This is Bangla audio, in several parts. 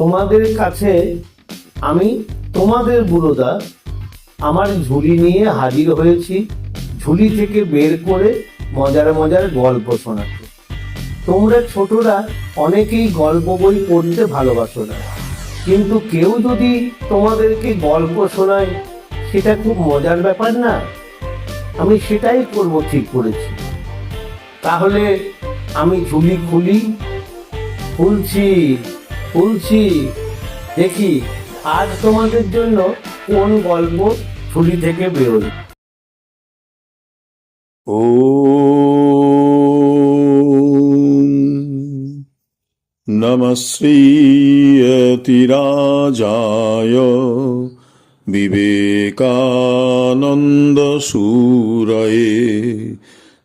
তোমাদের কাছে আমি তোমাদের বুড়োদা, আমার ঝুলি নিয়ে হাজির হয়েছি, ঝুলি থেকে বের করে মজার মজার গল্প শোনাতে। তোমরা ছোটরা অনেকেই গল্প বই পড়তে ভালোবাসো না। কিন্তু কেউ যদি তোমাদেরকে গল্প শোনায়, সেটা খুব মজার ব্যাপার না। আমি সেটাই করব ঠিক করেছি। তাহলে আমি ঝুলি খুলি, খুলছি। তুলছি দেখি, আজ তোমাদের জন্য কোন গল্প ফুলি থেকে বেরোল ও নমশ্রীয়তিরাজায় বিবেকানন্দসূরয়ে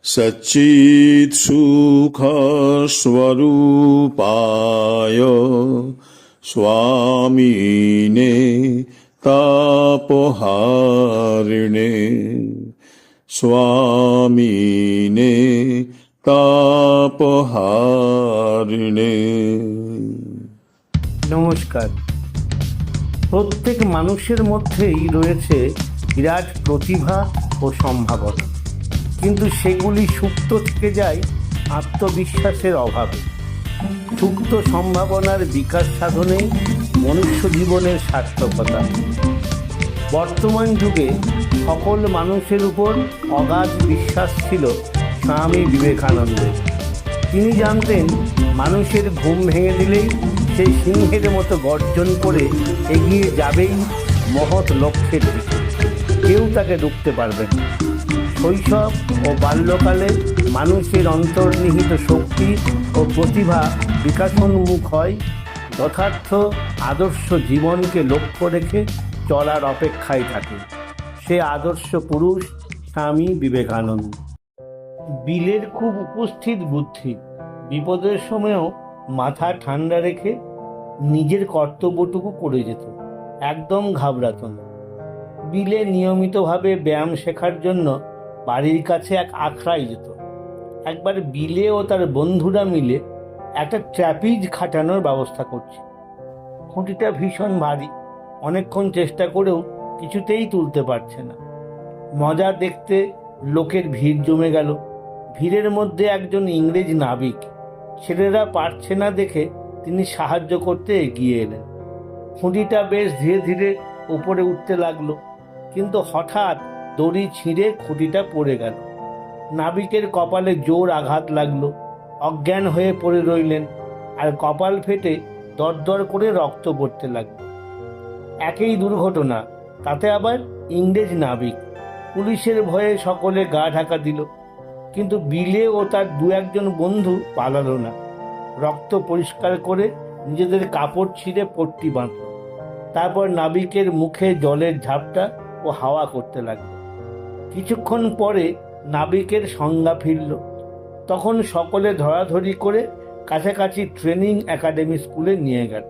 সচ্চিৎ সুখস্বরূপায় स्वामिने तापहारिणे स्वामिने तापहारिणे নমস্কার প্রত্যেক মানুষের মধ্যেই রয়েছে বিরাট প্রতিভা ও সম্ভাবনা কিন্তু সেগুলি সুপ্ত থেকে যায় আত্মবিশ্বাসের অভাবে সুপ্ত সম্ভাবনার বিকাশ সাধনেই মনুষ্য জীবনের সার্থকতা। বর্তমান যুগে সকল মানুষের উপর অগাধ বিশ্বাস ছিল স্বামী বিবেকানন্দের। তিনি জানতেন মানুষের ঘুম ভেঙে দিলেই সেই সিংহের মতো গর্জন করে এগিয়ে যাবেই মহৎ লক্ষ্যের দিকে। কেউ তাকে রুখতে পারবে না। শৈশব ও বাল্যকালে মানুষের অন্তর্নিহিত শক্তি ও প্রতিভা বিকাশোন্মুখ হয়, যথার্থ আদর্শ জীবনকে লক্ষ্য রেখে চলার অপেক্ষায় থাকে। সে আদর্শ পুরুষ স্বামী বিবেকানন্দ। বিলের খুব উপস্থিত বুদ্ধি বিপদের সময়ও মাথা ঠান্ডা রেখে নিজের কর্তব্যটুকু করে যেত, একদম ঘাবড়াত না। বিলে নিয়মিতভাবে ব্যায়াম শেখার জন্য বাড়ির কাছে এক আখড়ায় যেত। একবার বিলে ও তার বন্ধুরা মিলে একটা ট্র্যাপিজ খাটানোর ব্যবস্থা করছে। খুঁটিটা ভীষণ ভারী, অনেকক্ষণ চেষ্টা করেও কিছুতেই তুলতে পারছে না। মজা দেখতে লোকের ভিড় জমে গেল। ভিড়ের মধ্যে একজন ইংরেজ নাবিক, ছেলেরা পারছে না দেখে তিনি সাহায্য করতে এগিয়ে এলেন। খুঁটিটা বেশ ধীরে ধীরে উপরে উঠতে লাগল, কিন্তু হঠাৎ দড়ি ছিঁড়ে খুঁটিটা পড়ে গেল। নাবিকের কপালে জোর আঘাত লাগল। অজ্ঞান হয়ে পড়ে রইলেন আর কপাল ফেটে দরদর করে রক্ত পড়তে লাগল। একই দুর্ঘটনা, তাতে আবার ইংরেজ নাবিক। পুলিশের ভয়ে সকলে গা ঢাকা দিল, কিন্তু বিলে ও তার দু একজন বন্ধু পালালো না। রক্ত পরিষ্কার করে নিজেদের কাপড় ছিঁড়ে পট্টি বাঁধল। তারপর নাবিকের মুখে জলের ঝাপটা ও হাওয়া করতে লাগল। কিছুক্ষণ পরে নাবিকের সংজ্ঞা ফিরল। তখন সকলে ধরাধরি করে কাছাকাছি ট্রেনিং একাডেমি স্কুলে নিয়ে গেল।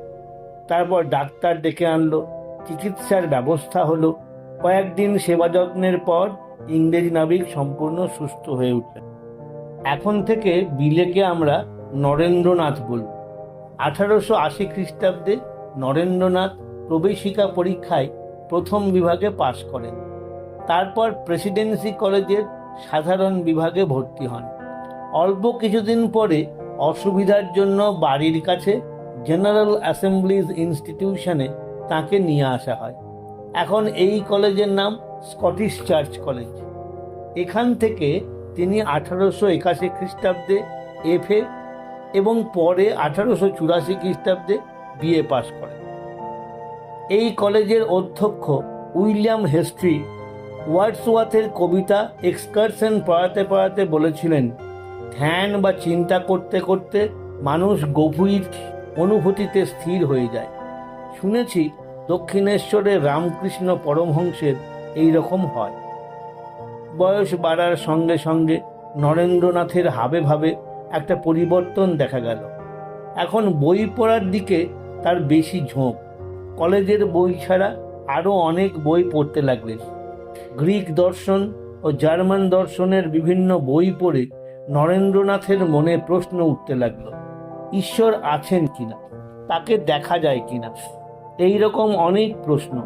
তারপর ডাক্তার ডেকে আনলো। চিকিৎসার ব্যবস্থা হলো। কয়েকদিন সেবা যত্নের পর ইংরেজ নাবিক সম্পূর্ণ সুস্থ হয়ে উঠলেন। এখন থেকে বিলেকে আমরা নরেন্দ্রনাথ বলব। আঠারোশো আশি খ্রিস্টাব্দে নরেন্দ্রনাথ প্রবেশিকা পরীক্ষায় প্রথম বিভাগে পাশ করেন। তারপর প্রেসিডেন্সি কলেজের সাধারণ বিভাগে ভর্তি হন। অল্প কিছুদিন পরে অসুবিধার জন্য বাড়ির কাছে জেনারেল অ্যাসেম্বলিজ ইনস্টিটিউশনে তাকে নিয়ে আসা হয়। এখন এই কলেজের নাম স্কটিশ চার্চ কলেজ। এখান থেকে তিনি আঠারোশো একাশি খ্রিস্টাব্দে এফএ এবং পরে আঠারোশো চুরাশি খ্রিস্টাব্দে বিএ পাশ করেন। এই কলেজের অধ্যক্ষ উইলিয়াম হেস্ট্রি ওয়ার্ডসওয়াথের কবিতা এক্সকারশন পড়াতে পড়াতে বলেছিলেন, ধ্যান বা চিন্তা করতে করতে মানুষ গভীর অনুভূতিতে স্থির হয়ে যায়। শুনেছি দক্ষিণেশ্বরের রামকৃষ্ণ পরমহংসের এই রকম হয়। বয়স বাড়ার সঙ্গে সঙ্গে নরেন্দ্রনাথের হাবে ভাবে একটা পরিবর্তন দেখা গেল। এখন বই পড়ার দিকে তার বেশি ঝোঁক। কলেজের বই ছাড়া আরও অনেক বই পড়তে লাগলেন। গ্রিক দর্শন ও জার্মান দর্শনের বিভিন্ন বই পড়ে নরেন্দ্রনাথের মনে প্রশ্ন উঠতে লাগল, ঈশ্বর আছেন কিনা? তাকে দেখা যায় কিনা? এই রকম অনেক প্রশ্ন।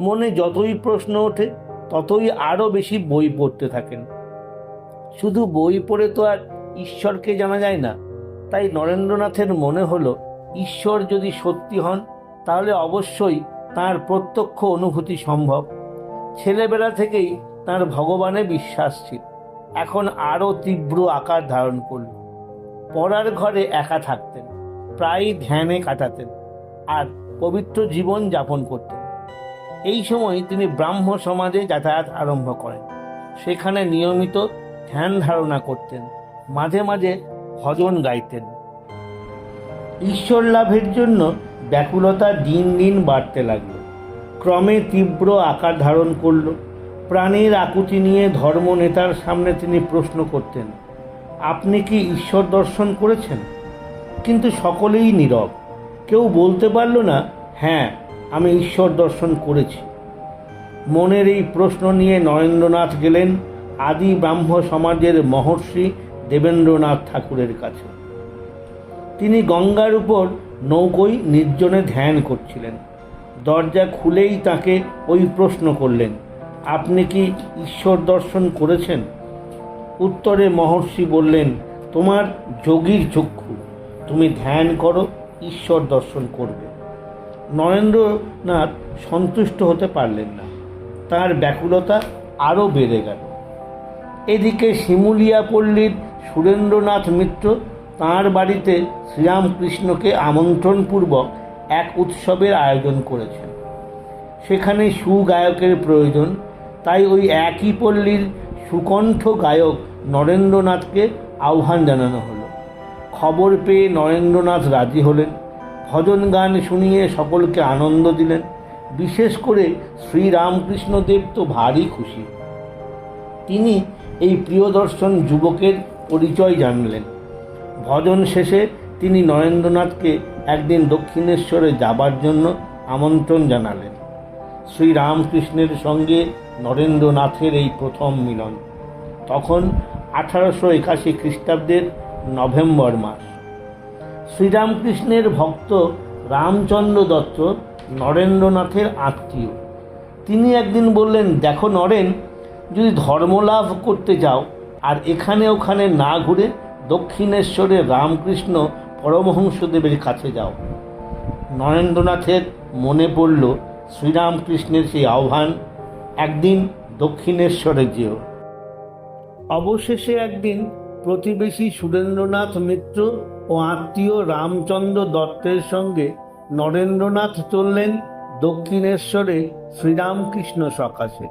মনে যতই প্রশ্ন ওঠে, ততই আরও বেশি বই পড়তে থাকেন। শুধু বই পড়ে তো আর ঈশ্বরকে জানা যায় না, তাই নরেন্দ্রনাথের মনে হলো, ঈশ্বর যদি সত্যি হন, তাহলে অবশ্যই তার প্রত্যক্ষ অনুভূতি সম্ভব। ছেলেবেলা থেকেই তার ভগবানে বিশ্বাস ছিল। এখন আরও তীব্র আকার ধারণ করল। পড়ার ঘরে একা থাকতেন প্রায় ধ্যানে কাটাতেন আর পবিত্র জীবন যাপন করতেন। এই সময় তিনি ব্রাহ্ম সমাজে যাতায়াত আরম্ভ করেন। সেখানে নিয়মিত ধ্যান ধারণা করতেন, মাঝে মাঝে ভজন গাইতেন। ঈশ্বর লাভের জন্য ব্যাকুলতা দিন দিন বাড়তে লাগল। ক্রমে তীব্র আকার ধারণ করল। প্রাণের আকুতি নিয়ে ধর্ম নেতার সামনে তিনি প্রশ্ন করতেন, আপনি কি ঈশ্বর দর্শন করেছেন? কিন্তু সকলেই নীরব। কেউ বলতে পারল না হ্যাঁ আমি ঈশ্বর দর্শন করেছি। মনের এই প্রশ্ন নিয়ে নরেন্দ্রনাথ গেলেন আদি ব্রাহ্ম সমাজের মহর্ষি দেবেন্দ্রনাথ ঠাকুরের কাছে। তিনি গঙ্গার উপর নৌকোয় নির্জনে ধ্যান করছিলেন। দরজা খুলেই তাকে ওই প্রশ্ন করলেন, আপনি কি ঈশ্বর দর্শন করেছেন? উত্তরে মহর্ষি বললেন, তোমার যোগীর চক্ষু, তুমি ধ্যান করো, ঈশ্বর দর্শন করবে। নরেন্দ্রনাথ সন্তুষ্ট হতে পারলেন না। তার ব্যাকুলতা আরও বেড়ে গেল। এদিকে শিমুলিয়া পল্লীর সুরেন্দ্রনাথ মিত্র তাঁর বাড়িতে শ্রীরামকৃষ্ণকে আমন্ত্রণপূর্বক এক উৎসবের আয়োজন করেছেন। সেখানে সুগায়কের প্রয়োজন, তাই ওই একই পল্লীর সুকণ্ঠ গায়ক নরেন্দ্রনাথকে আহ্বান জানানো হলো। খবর পেয়ে নরেন্দ্রনাথ রাজি হলেন, ভজন গান শুনিয়ে সকলকে আনন্দ দিলেন, বিশেষ করে শ্রীরামকৃষ্ণদেব তো ভারী খুশি। তিনি এই প্রিয়দর্শন যুবকের পরিচয় জানলেন। ভজন শেষে তিনি নরেন্দ্রনাথকে একদিন দক্ষিণেশ্বরে যাবার জন্য আমন্ত্রণ জানালেন। শ্রীরামকৃষ্ণের সঙ্গে নরেন্দ্রনাথের এই প্রথম মিলন। তখন আঠারোশো একাশি খ্রিস্টাব্দের নভেম্বর মাস। শ্রীরামকৃষ্ণের ভক্ত রামচন্দ্র দত্ত নরেন্দ্রনাথের আত্মীয়। তিনি একদিন বললেন, দেখো নরেন, যদি ধর্মলাভ করতে যাও আর এখানে ওখানে না ঘুরে দক্ষিণেশ্বরে রামকৃষ্ণ পরমহংসদেবের কাছে যাও। নরেন্দ্রনাথের মনে পড়ল শ্রীরামকৃষ্ণের সেই আহ্বান, একদিন দক্ষিণেশ্বরে যেও। অবশেষে একদিন প্রতিবেশী সুরেন্দ্রনাথ মিত্র ও আত্মীয় রামচন্দ্র দত্তের সঙ্গে নরেন্দ্রনাথ চললেন দক্ষিণেশ্বরে শ্রীরামকৃষ্ণ সকাশে।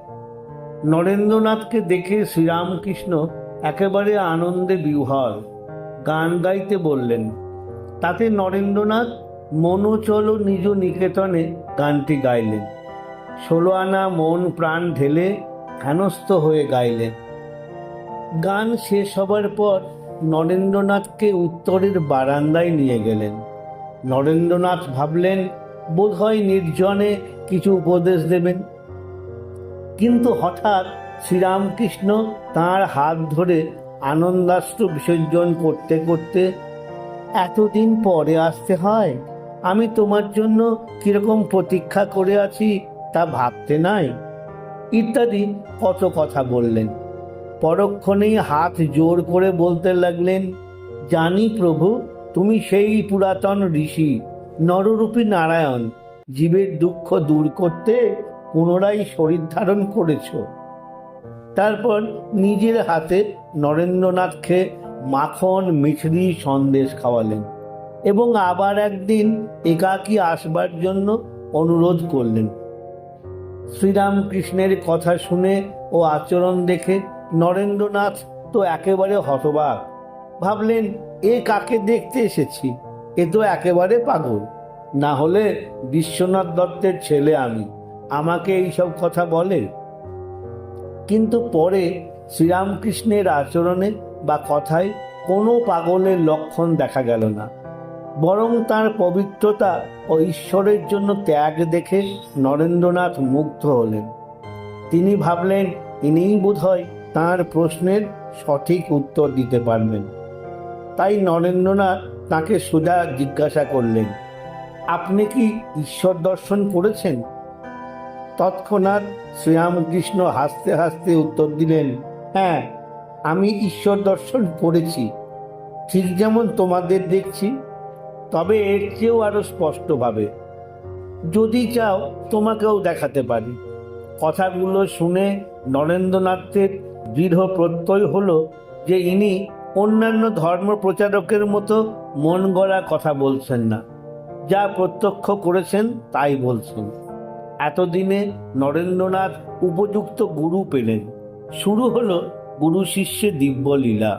নরেন্দ্রনাথকে দেখে শ্রীরামকৃষ্ণ একেবারে আনন্দে বিহ্বল। গান গাইতে বললেন তাতে নরেন্দ্রনাথ মনোচল নিজ নিকেতনে গানটি গাইলেন। ষোলো আনা মন প্রাণ ঢেলে ধ্যানস্থ হয়ে গাইলেন। গান শেষ হবার পর নরেন্দ্রনাথকে উত্তরের বারান্দায় নিয়ে গেলেন। নরেন্দ্রনাথ ভাবলেন বোধহয় নির্জনে কিছু উপদেশ দেবেন। কিন্তু হঠাৎ শ্রীরামকৃষ্ণ তার হাত ধরে আনন্দাশ্রু বিসর্জন করতে করতে এতদিন পরে আসতে হয়? আমি তোমার জন্য কীরকম প্রতীক্ষা করে আছি তা ভাবতে নাই। ইত্যাদি কত কথা বললেন। পরক্ষণেই হাত জোর করে বলতে লাগলেন, জানি প্রভু, তুমি সেই পুরাতন ঋষি, নররূপী নারায়ণ, জীবের দুঃখ দূর করতে পুনরায় শরীর ধারণ করেছ। তারপর নিজের হাতে নরেন্দ্রনাথকে মাখন মিছরি সন্দেশ খাওয়ালেন এবং আবার একদিন একাকী আসবার জন্য অনুরোধ করলেন। শ্রীরামকৃষ্ণের কথা শুনে ও আচরণ দেখে নরেন্দ্রনাথ তো একেবারে হতবাক। ভাবলেন, এ কাকে দেখতে এসেছি? এ তো একেবারে পাগল। না হলে বিশ্বনাথ দত্তের ছেলে আমি। আমাকে এইসব কথা বলে? কিন্তু পরে শ্রীরামকৃষ্ণের আচরণে বা কথায় কোনো পাগলের লক্ষণ দেখা গেল না। বরং তার পবিত্রতা ও ঈশ্বরের জন্য ত্যাগ দেখে নরেন্দ্রনাথ মুগ্ধ হলেন। তিনি ভাবলেন, ইনিই বোধহয় তাঁর প্রশ্নের সঠিক উত্তর দিতে পারবেন। তাই নরেন্দ্রনাথ তাকে সোজা জিজ্ঞাসা করলেন, আপনি কি ঈশ্বর দর্শন করেছেন? তৎক্ষণাৎ শ্রীরামকৃষ্ণ হাসতে হাসতে উত্তর দিলেন হ্যাঁ আমি ঈশ্বর দর্শন করেছি। ঠিক যেমন তোমাদের দেখছি, তবে এর চেয়েও আরও স্পষ্টভাবে। যদি চাও, তোমাকেও দেখাতে পারি। কথাগুলো শুনে নরেন্দ্রনাথের দৃঢ় প্রত্যয় হলো যে ইনি অন্যান্য ধর্ম প্রচারকের মতো মন গড়া কথা বলছেন না। যা প্রত্যক্ষ করেছেন, তাই বলছেন। এতদিনে নরেন্দ্রনাথ উপযুক্ত গুরু পেলেন। শুরু হলো গুরু শিষ্যে দিব্য লীলা।